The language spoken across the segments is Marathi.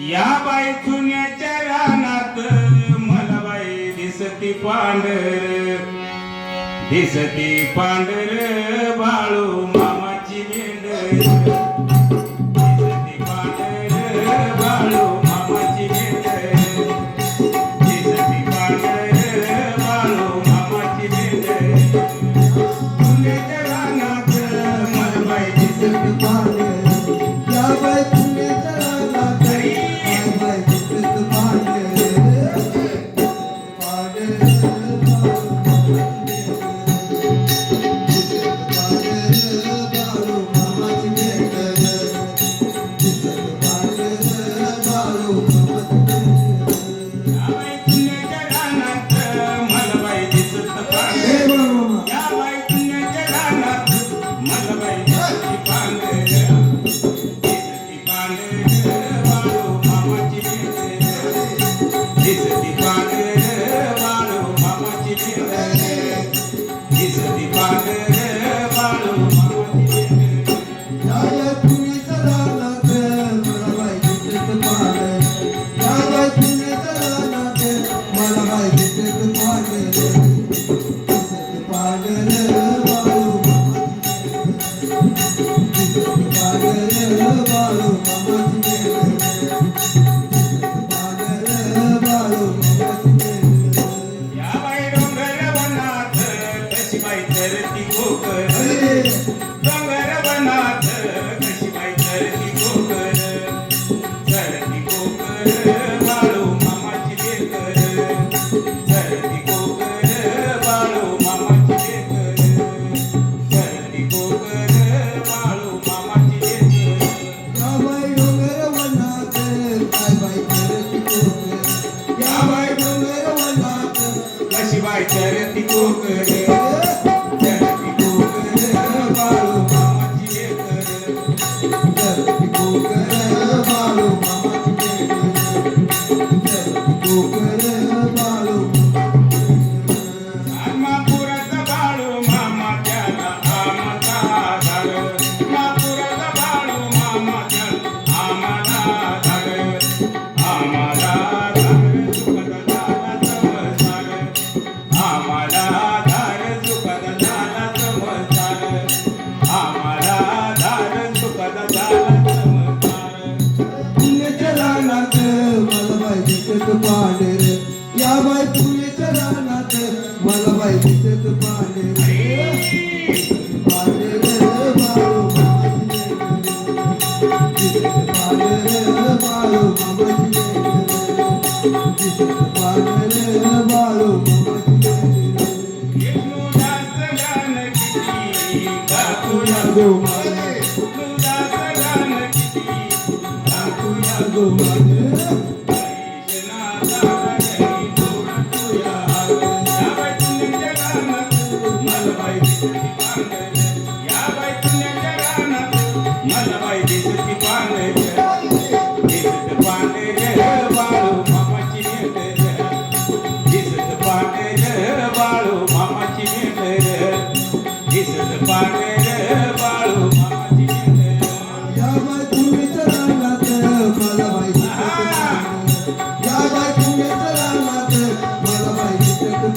या बाई चुन्याच्या रानात मला बाई दिसती पांढर. दिसती पांढर बाळू मामा Santo. Pra do mar.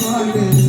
வாழ்வே